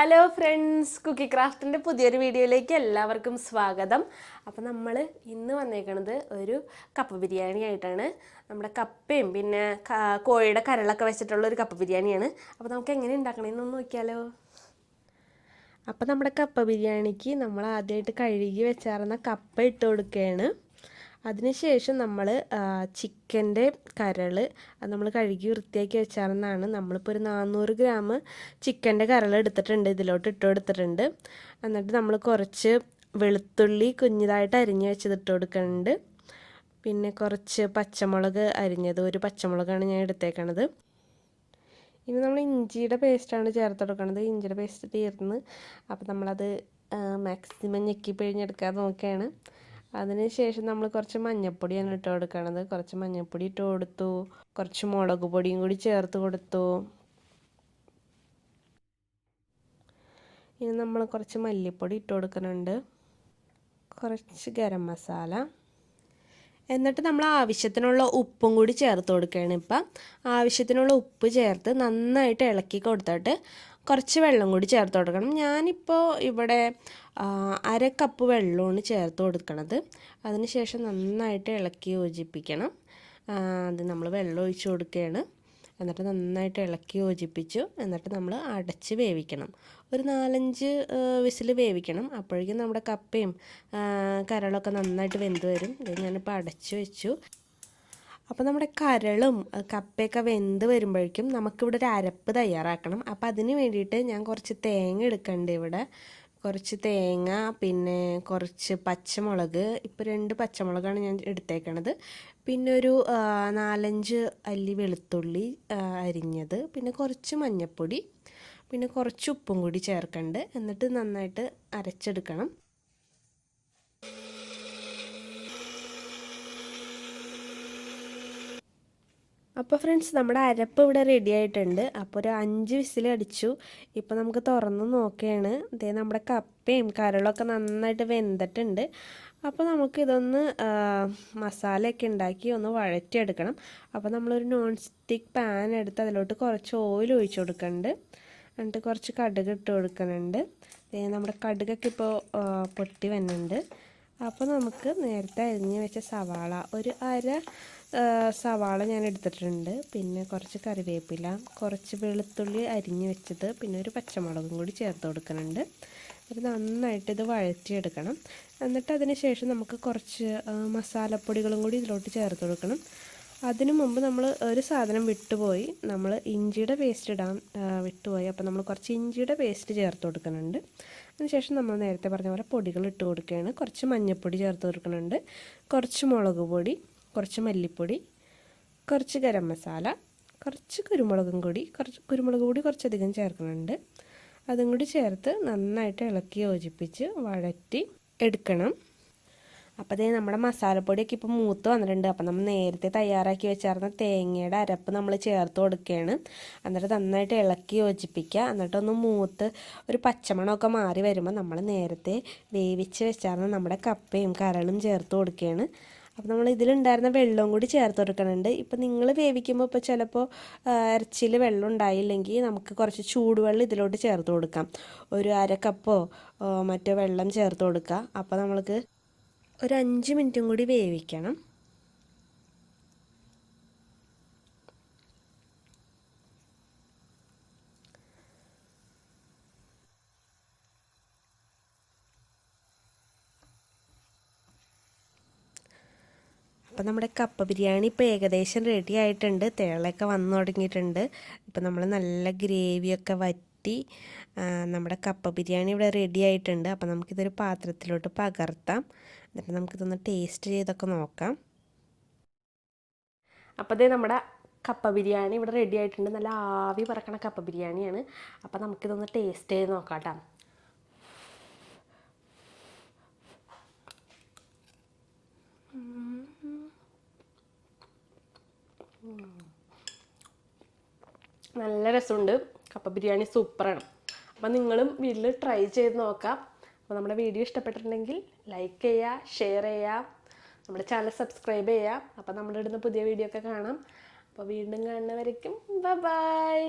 Hello friends Kuki ക്രാഫ്റ്റിന്റെ പുതിയൊരു വീഡിയോയിലേക്ക് എല്ലാവർക്കും സ്വാഗതം. അപ്പോൾ നമ്മൾ ഇന്ന് വന്നേക്കണത് ഒരു കപ്പ ബിരിയാണി ആയിട്ടാണ്. നമ്മുടെ കപ്പയും പിന്നെ കോഴിയുടെ കരളൊക്കെ വെച്ചിട്ടുള്ള ഒരു കപ്പ ബിരിയാണിയാണ്. അപ്പോൾ നമുക്ക് എങ്ങനെ ഉണ്ടാക്കണമെന്ന് നോക്കിയാലോ? അപ്പോൾ നമ്മുടെ കപ്പ ബിരിയാണിക്ക് നമ്മൾ ആദ്യമായിട്ട് കഴുകി വെച്ചാറുന്ന കപ്പ ഇട്ട് കൊടുക്കുകയാണ് അതിനുശേഷം നമ്മൾ ചിക്കന്റെ കരൾ അത് നമ്മൾ കഴുകി വൃത്തിയാക്കി വെച്ചാർന്നാണ് നമ്മളിപ്പോൾ ഒരു നാനൂറ് ഗ്രാം ചിക്കന്റെ കരൾ എടുത്തിട്ടുണ്ട്. ഇതിലോട്ട് ഇട്ട് കൊടുത്തിട്ടുണ്ട്. എന്നിട്ട് നമ്മൾ കുറച്ച് വെളുത്തുള്ളി കുഞ്ഞിതായിട്ട് അരിഞ്ഞ് വെച്ചത് ഇട്ട് കൊടുക്കുന്നുണ്ട് പിന്നെ കുറച്ച് പച്ചമുളക് അരിഞ്ഞത് ഒരു പച്ചമുളകാണ് ഞാൻ എടുത്തേക്കണത്. ഇനി നമ്മൾ ഇഞ്ചിയുടെ പേസ്റ്റാണ് ചേർത്ത് കൊടുക്കുന്നത് ഇഞ്ചിയുടെ പേസ്റ്റ് തീർന്ന് അപ്പോൾ നമ്മളത് മാക്സിമം ഞെക്കി പിഴിഞ്ഞെടുക്കാൻ നോക്കുകയാണ് അതിന് ശേഷം നമ്മൾ കുറച്ച് മഞ്ഞൾപ്പൊടിയാണ് ഇട്ട് കൊടുക്കണത്. കുറച്ച് മഞ്ഞൾപ്പൊടി ഇട്ട് കൊടുത്തു. കുറച്ച് മുളക് പൊടിയും കൂടി ചേർത്ത് കൊടുത്തു. ഇനി നമ്മൾ കുറച്ച് മല്ലിപ്പൊടി ഇട്ട് കൊടുക്കുന്നുണ്ട്. കുറച്ച് ഗരം മസാല. എന്നിട്ട് നമ്മൾ ആവശ്യത്തിനുള്ള ഉപ്പും കൂടി ചേർത്ത് കൊടുക്കുകയാണ് ഇപ്പം. ആവശ്യത്തിനുള്ള ഉപ്പ് ചേർത്ത് നന്നായിട്ട് ഇളക്കി കൊടുത്തിട്ട് കുറച്ച് വെള്ളം കൂടി ചേർത്ത് കൊടുക്കണം. ഞാനിപ്പോൾ ഇവിടെ അര കപ്പ് വെള്ളമാണ് ചേർത്ത് കൊടുക്കണത്. അതിന് ശേഷം നന്നായിട്ട് ഇളക്കി യോജിപ്പിക്കണം. അത് നമ്മൾ വെള്ളം ഒഴിച്ച് കൊടുക്കുകയാണ്. എന്നിട്ട് നന്നായിട്ട് ഇളക്കി യോജിപ്പിച്ചു. എന്നിട്ട് നമ്മൾ അടച്ച് വേവിക്കണം. ഒരു നാലഞ്ച് വിസിൽ വേവിക്കണം. അപ്പോഴേക്കും നമ്മുടെ കപ്പയും കരളൊക്കെ നന്നായിട്ട് വെന്ത് വരും. ഞാനിപ്പോൾ അടച്ച് വെച്ചു. അപ്പോൾ നമ്മുടെ കരളും കപ്പയൊക്കെ വെന്ത് വരുമ്പോഴേക്കും നമുക്കിവിടെ ഒരു അരപ്പ് തയ്യാറാക്കണം. അപ്പോൾ അതിന് വേണ്ടിയിട്ട് ഞാൻ കുറച്ച് തേങ്ങ എടുക്കണ്ട് ഇവിടെ. കുറച്ച് തേങ്ങ പിന്നെ കുറച്ച് പച്ചമുളക്. ഇപ്പോൾ രണ്ട് പച്ചമുളകാണ് ഞാൻ എടുത്തേക്കണത്. പിന്നെ ഒരു നാലഞ്ച് അല്ലി വെളുത്തുള്ളി അരിഞ്ഞത്. പിന്നെ കുറച്ച് മഞ്ഞൾപ്പൊടി പിന്നെ കുറച്ച് ഉപ്പും കൂടി ചേർക്കണ്ട്. എന്നിട്ട് നന്നായിട്ട് അരച്ചെടുക്കണം. അപ്പോൾ ഫ്രണ്ട്സ് നമ്മുടെ അരപ്പ് ഇവിടെ റെഡി ആയിട്ടുണ്ട്. അപ്പോൾ ഒരു അഞ്ച് വിസിൽ അടിച്ചു. ഇപ്പോൾ നമുക്ക് തുറന്ന് നോക്കുകയാണ് ഇതേ നമ്മുടെ കപ്പയും കരളൊക്കെ നന്നായിട്ട് വെന്തിട്ടുണ്ട്. അപ്പോൾ നമുക്കിതൊന്ന് ഇതൊന്ന് മസാലയൊക്കെ ഉണ്ടാക്കി ഒന്ന് വഴറ്റിയെടുക്കണം. അപ്പോൾ നമ്മളൊരു നോൺ സ്റ്റിക്ക് പാൻ എടുത്ത് അതിലോട്ട് കുറച്ച് ഓയിൽ ഒഴിച്ചു കൊടുക്കുന്നുണ്ട് എന്നിട്ട് കുറച്ച് കടുക് ഇട്ട് കൊടുക്കുന്നുണ്ട് നമ്മുടെ കടുകൊക്കെ ഇപ്പോൾ പൊട്ടി വരുന്നുണ്ട് അപ്പോൾ നമുക്ക് നേരത്തെ അരിഞ്ഞ് വെച്ച സവാള ഒരു അര സവാള ഞാൻ എടുത്തിട്ടുണ്ട്. പിന്നെ കുറച്ച് കറിവേപ്പില കുറച്ച് വെളുത്തുള്ളി അരിഞ്ഞ് വെച്ചത് പിന്നെ ഒരു പച്ചമുളകും കൂടി ചേർത്ത് കൊടുക്കുന്നുണ്ട്. ഇത് നന്നായിട്ട് ഇത് വഴറ്റിയെടുക്കണം. എന്നിട്ട് അതിന് ശേഷം നമുക്ക് കുറച്ച് മസാലപ്പൊടികളും കൂടി ഇതിലോട്ട് ചേർത്ത് കൊടുക്കണം. അതിനു മുമ്പ് നമ്മൾ ഒരു സാധനം വിട്ടുപോയി. നമ്മൾ ഇഞ്ചിയുടെ പേസ്റ്റ് ഇടാൻ വിട്ടുപോയി. അപ്പോൾ നമ്മൾ കുറച്ച് ഇഞ്ചിയുടെ പേസ്റ്റ് ചേർത്ത് കൊടുക്കുന്നുണ്ട്. അതിനുശേഷം നമ്മൾ നേരത്തെ പറഞ്ഞ പോലെ പൊടികൾ ഇട്ട് കൊടുക്കുകയാണ്. കുറച്ച് മഞ്ഞൾപ്പൊടി ചേർത്ത് കൊടുക്കുന്നുണ്ട്. കുറച്ച് മുളക് പൊടി കുറച്ച് മല്ലിപ്പൊടി കുറച്ച് ഗരം മസാല കുറച്ച് കുരുമുളകും കൂടി കുറച്ച് കുരുമുളക് കൂടി കുറച്ചധികം ചേർക്കുന്നുണ്ട്. അതും കൂടി ചേർത്ത് നന്നായിട്ട് ഇളക്കി യോജിപ്പിച്ച് വഴറ്റി എടുക്കണം. അപ്പോൾ അതേ നമ്മുടെ മസാലപ്പൊടിയൊക്കെ ഇപ്പോൾ മൂത്ത് വന്നിട്ടുണ്ട്. അപ്പോൾ നമ്മൾ നേരത്തെ തയ്യാറാക്കി വെച്ചായിരുന്ന തേങ്ങയുടെ അരപ്പ് നമ്മൾ ചേർത്ത് കൊടുക്കുകയാണ്. എന്നിട്ട് നന്നായിട്ട് ഇളക്കി യോജിപ്പിക്കുക. എന്നിട്ടൊന്ന് മൂത്ത് ഒരു പച്ചമണമൊക്കെ മാറി വരുമ്പോൾ നമ്മൾ നേരത്തെ വേവിച്ച് വെച്ചായിരുന്ന നമ്മുടെ കപ്പയും കരളും ചേർത്ത് കൊടുക്കുകയാണ്. അപ്പോൾ നമ്മൾ ഇതിലുണ്ടായിരുന്ന വെള്ളവും കൂടി ചേർത്ത് കൊടുക്കുന്നുണ്ട് ഇപ്പോൾ നിങ്ങൾ വേവിക്കുമ്പോൾ ഇപ്പോൾ ചിലപ്പോൾ ഇറച്ചിയിൽ വെള്ളം ഉണ്ടായില്ലെങ്കിൽ നമുക്ക് കുറച്ച് ചൂടുവെള്ളം ഇതിലോട്ട് ചേർത്ത് കൊടുക്കാം. ഒരു അര കപ്പോ മറ്റോ വെള്ളം ചേർത്ത് കൊടുക്കുക അപ്പോൾ നമ്മൾക്ക് ഒരു അഞ്ച് മിനിറ്റും കൂടി വേവിക്കണം. അപ്പോൾ നമ്മുടെ കപ്പ ബിരിയാണി ഇപ്പോൾ ഏകദേശം റെഡി ആയിട്ടുണ്ട്. തേളൊക്കെ വന്നു തുടങ്ങിയിട്ടുണ്ട്. ഇപ്പം നമ്മൾ നല്ല ഗ്രേവിയൊക്കെ വറ്റി നമ്മുടെ കപ്പ ബിരിയാണി ഇവിടെ റെഡി ആയിട്ടുണ്ട്. അപ്പം നമുക്കിതൊരു പാത്രത്തിലോട്ട് പകർത്താം. എന്നിട്ട് നമുക്കിതൊന്ന് ടേസ്റ്റ് ചെയ്തൊക്കെ നോക്കാം. അപ്പോൾ അതേ നമ്മുടെ കപ്പ ബിരിയാണി ഇവിടെ റെഡി ആയിട്ടുണ്ട്. നല്ല ആവി പറക്കണ കപ്പ ബിരിയാണിയാണ്. അപ്പോൾ നമുക്കിതൊന്ന് ടേസ്റ്റ് ചെയ്ത് നോക്കാം കേട്ടോ. നല്ല രസമുണ്ട്. കപ്പ ബിരിയാണി സൂപ്പറാണ്. അപ്പം നിങ്ങളും വീട്ടിൽ ട്രൈ ചെയ്ത് നോക്കാം. അപ്പോൾ നമ്മുടെ വീഡിയോ ഇഷ്ടപ്പെട്ടിട്ടുണ്ടെങ്കിൽ ലൈക്ക് ചെയ്യുക ഷെയർ ചെയ്യുക നമ്മുടെ ചാനൽ സബ്സ്ക്രൈബ് ചെയ്യുക അപ്പോൾ നമ്മുടെ ഇടുന്ന പുതിയ വീഡിയോ ഒക്കെ കാണാം. അപ്പോൾ വീണ്ടും കാണുന്നവരേക്കും ബൈ